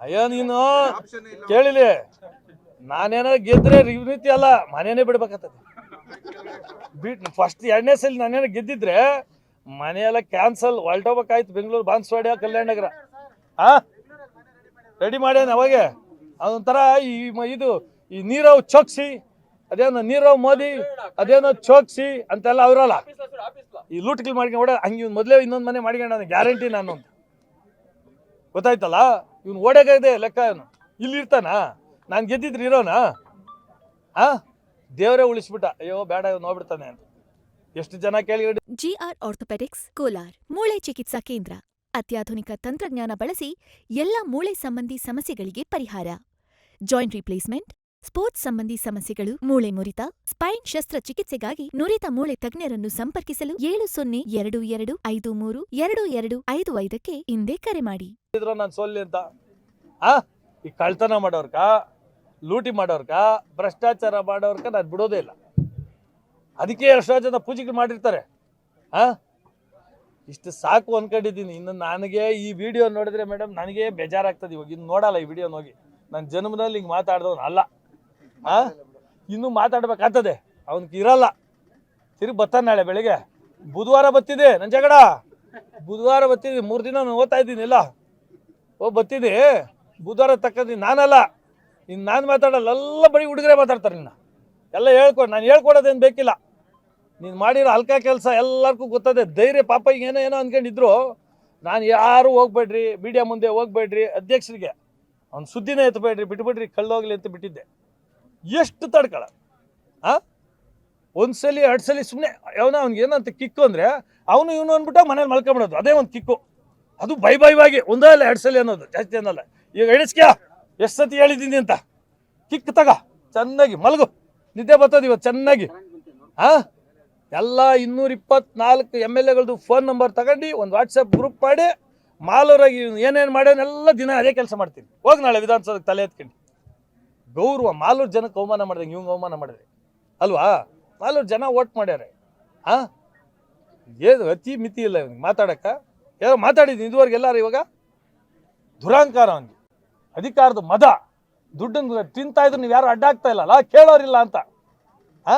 ಅಯ್ಯೋ ನೀನು ಕೇಳಿಲಿ. ನಾನೇನೋ ಗೆದ್ರೆ ರೀತಿ ಅಲ್ಲ ಮನೇನೆ ಬಿಡ್ಬೇಕಾಗ್ತದೆ. ಬಿಟ್ ಫಸ್ಟ್ ಎರಡನೇ ಸಲ ನಾನೇನೋ ಗೆದ್ದಿದ್ರೆ ಮನೆಯೆಲ್ಲ ಕ್ಯಾನ್ಸಲ್ ಹೊಲ್ಟೋಗ್ಬೇಕಾಯ್ತು ಬೆಂಗಳೂರು ಬಾನ್ಸ್ವಾಡ್ಯ ಕಲ್ಯಾಣ ನಗರ. ಆ? ರೆಡಿ ಮಾಡ್ಯಾನ ಅವಾಗೆ? ಅದೊಂಥರ ಈ ಇದು ಈ ನೀರವ್ ಚೋಕ್ಸಿ ಅದೇನೋ ನೀರವ್ ಮೋದಿ ಅದೇನೋ ಚೋಕ್ಸಿ ಅಂತೆಲ್ಲ ಅವರಲ್ಲ. ಈ ಲೂಟ್ಗಳು ಮಾಡ್ಕೊಂಡು ಓಡ ಹಂಗೆ ಮೊದಲೇ ಇನ್ನೊಂದು ಮನೆ ಮಾಡ್ಕೊಂಡು ಗ್ಯಾರಂಟಿ ನಾನು ಅಂತ. ಗೊತ್ತಾಯ್ತಲ್ಲ? ಇವ್ನು ಓಡೆಗೈದೆ ಲೆಕ್ಕ ಇವನು ಇಲ್ಲಿ ಇರ್ತಾನ? ನಾನು ಗೆದ್ದಿದ್ರೆ ಇರೋನಾ? ಆ? ದೇವರೇ ಉಳಿಸ್ಬಿಟ್ಟ. ಅಯ್ಯೋ, ಬೇಡ ಇವ್ ನೋಡ್ಬಿಡ್ತಾನೆ ಅಂತ. ಎಷ್ಟು ಜನ ಕೇಳಿ ಜಿಆರ್ ಆರ್ಥೋಪೆಡಿಕ್ಸ್, ಕೋಲಾರ್. ಮೂಳೆ ಚಿಕಿತ್ಸಾ ಕೇಂದ್ರ. ಅತ್ಯಾಧುನಿಕ ತಂತ್ರಜ್ಞಾನ ಬಳಸಿ ಎಲ್ಲ ಮೂಳೆ ಸಂಬಂಧಿ ಸಮಸ್ಯೆಗಳಿಗೆ ಪರಿಹಾರ. ಜಾಯಿಂಟ್ ರಿಪ್ಲೇಸ್ಮೆಂಟ್ ಸ್ಪೋರ್ಟ್ಸ್ ಸಂಬಂಧಿ ಸಮಸ್ಯೆಗಳು, ಮೂಳೆ ಮುರಿತ, ಸ್ಪೈನ್ ಶಸ್ತ್ರಚಿಕಿತ್ಸೆಗಾಗಿ ನುರಿತ ಮೂಳೆ ತಜ್ಞರನ್ನು ಸಂಪರ್ಕಿಸಲು ಏಳು ಸೊನ್ನೆ ಎರಡು ಎರಡು ಐದು ಮೂರು ಎರಡು ಎರಡು ಐದು ಐದಕ್ಕೆ ಹಿಂದೆ ಕರೆ ಮಾಡಿ. ನಾನು ಅಂತ. ಆ, ಈ ಕಳ್ತನ ಮಾಡೋರ್ಕ, ಲೂಟಿ ಮಾಡೋರ್ಕ, ಭ್ರಷ್ಟಾಚಾರ ಮಾಡೋರ್ಕ ನಾನು ಬಿಡೋದೇ ಇಲ್ಲ. ಅದಕ್ಕೆ ಎಷ್ಟೋ ಜನ ಪೂಜೆಗೆ ಮಾಡಿರ್ತಾರೆ. ಆ? ಇಷ್ಟು ಸಾಕು ಅನ್ಕೊಂಡಿದ್ದೀನಿ. ಇನ್ನು ನನಗೆ ಈ ವಿಡಿಯೋ ನೋಡಿದ್ರೆ ಮೇಡಮ್ ನನಗೆ ಬೇಜಾರಾಗ್ತದೆ ಇವಾಗ. ಇನ್ನು ನೋಡಲ್ಲ ಈ ವಿಡಿಯೋ ಹೋಗಿ. ನನ್ನ ಜನ್ಮದಲ್ಲಿ ಹಿಂಗೆ ಮಾತಾಡ್ದವನು ಅಲ್ಲ ಆ? ಇನ್ನೂ ಮಾತಾಡ್ಬೇಕಾಗ್ತದೆ. ಅವನಿಗೆ ಇರಲ್ಲ. ತಿರುಗಿ ಬರ್ತಾನೆ ನಾಳೆ ಬೆಳಿಗ್ಗೆ. ಬುಧವಾರ ಬತ್ತಿದೆ ನನ್ನ ಜಗಡ ಬುಧವಾರ ಬತ್ತಿದೆ ಮೂರು ದಿನ ಓದ್ತಾ ಇದ್ದೀನಿ ಇಲ್ಲ ಓ ಬತ್ತಿದೆ ಬುಧವಾರ ತಕ್ಕಂತೀನಿ ನಾನಲ್ಲ. ಇನ್ನು ನಾನು ಮಾತಾಡಲ್ಲ, ಎಲ್ಲ ಬರೀ ಹುಡುಗರೇ ಮಾತಾಡ್ತಾರೆ ನಿನ್ನ ಎಲ್ಲ ಹೇಳ್ಕೊಡು ನಾನು ಹೇಳ್ಕೊಡೋದೇನು ಬೇಕಿಲ್ಲ. ನೀನು ಮಾಡಿರೋ ಹಲ್ಕ ಕೆಲಸ ಎಲ್ಲರಿಗೂ ಗೊತ್ತದೆ. ಧೈರ್ಯ, ಪಾಪ ಈಗ ಏನೋ ಏನೋ ಅಂದ್ಕೊಂಡಿದ್ರು ನಾನು ಯಾರು ಹೋಗ್ಬೇಡ್ರಿ ಮೀಡಿಯಾ ಮುಂದೆ ಹೋಗ್ಬೇಡ್ರಿ, ಅಧ್ಯಕ್ಷರಿಗೆ. ಅವ್ನು ಸುದ್ದಿನೇ ಎತ್ತಬೇಡ್ರಿ ಬಿಟ್ಬಿಡ್ರಿ ಕಳ್ಳೋಗ್ಲಿ ಅಂತ ಬಿಟ್ಟಿದ್ದೆ. ಎಷ್ಟು ತಡ್ಕೊಳ? ಆ? ಒಂದ್ಸಲಿ ಎರಡು ಸಲ ಸುಮ್ಮನೆ ಅವನ ಅವ್ನಿಗೆ ಏನಂತ ಕಿಕ್ಕು ಅಂದರೆ ಅವನು ಇವನು ಅಂದ್ಬಿಟ್ಟು ಮನೇಲಿ ಮಲ್ಕೊಂಬಿಡೋದು. ಅದೇ ಒಂದು ಕಿಕ್ಕು. ಅದು ಬೈ ಬೈವಾಗಿ ಒಂದೇ ಅಲ್ಲ, ಎರಡು ಸಲ ಅನ್ನೋದು. ಜಾಸ್ತಿ ಅನ್ನಲ್ಲ ಈಗ ಎಣಿಸ್ಕ್ಯಾ ಎಷ್ಟು ಸತಿ ಹೇಳಿದ್ದೀನಿ ಅಂತ. ಕಿಕ್ ತಗ. ಚೆನ್ನಾಗಿ ಮಲಗು. ನಿದ್ದೆ ಬರ್ತದೆ ಇವತ್ತು ಚೆನ್ನಾಗಿ. ಹಾಂ ಎಲ್ಲ ಇನ್ನೂರ ಇಪ್ಪತ್ನಾಲ್ಕು ಎಂ ಎಲ್ ಎಗಳದ್ದು ಫೋನ್ ನಂಬರ್ ತಗೊಂಡು ಒಂದು ವಾಟ್ಸಪ್ ಗ್ರೂಪ್ ಮಾಡಿ ಮಾಲೂರಾಗಿ ಏನೇನು ಮಾಡ್ಯಾನೆಲ್ಲ ದಿನ ಅದೇ ಕೆಲಸ ಮಾಡ್ತೀನಿ. ಹೋಗಿ ನಾಳೆ ವಿಧಾನಸೌಧಕ್ಕೆ ತಲೆ ಎತ್ಕೊಂಡು. ಗೌರವ, ಮಾಲೂರು ಜನಕ್ಕೆ ಅವಮಾನ ಮಾಡ್ದಂಗೆ ಇವಂಗೆ ಅವಮಾನ ಮಾಡಿದ್ರಿ. ಅಲ್ವಾ? ಮಾಲೂರು ಜನ ಓಟ್ ಮಾಡ್ಯಾರೆ. ಹಾಂ ಏನು ಅತಿ ಮಿತಿ ಇಲ್ಲ ಇವನಿಗೆ ಮಾತಾಡಕ್ಕ? ಯಾರೋ ಮಾತಾಡಿದ್ದೀನಿ ಇದುವರೆಗೆ ಎಲ್ಲಾರು ಇವಾಗ? ದುರಾಂಕಾರ ಅವನಿಗೆ. ಅಧಿಕಾರದ ಮದ. ದುಡ್ಡನ್ನು ತಿಂತಾ ಇದ್ರು ನೀವು ಯಾರು ಅಡ್ಡಾಗ್ತಾ ಇಲ್ಲಲ್ಲ? ಕೇಳೋರಿಲ್ಲ ಅಂತ. ಆ?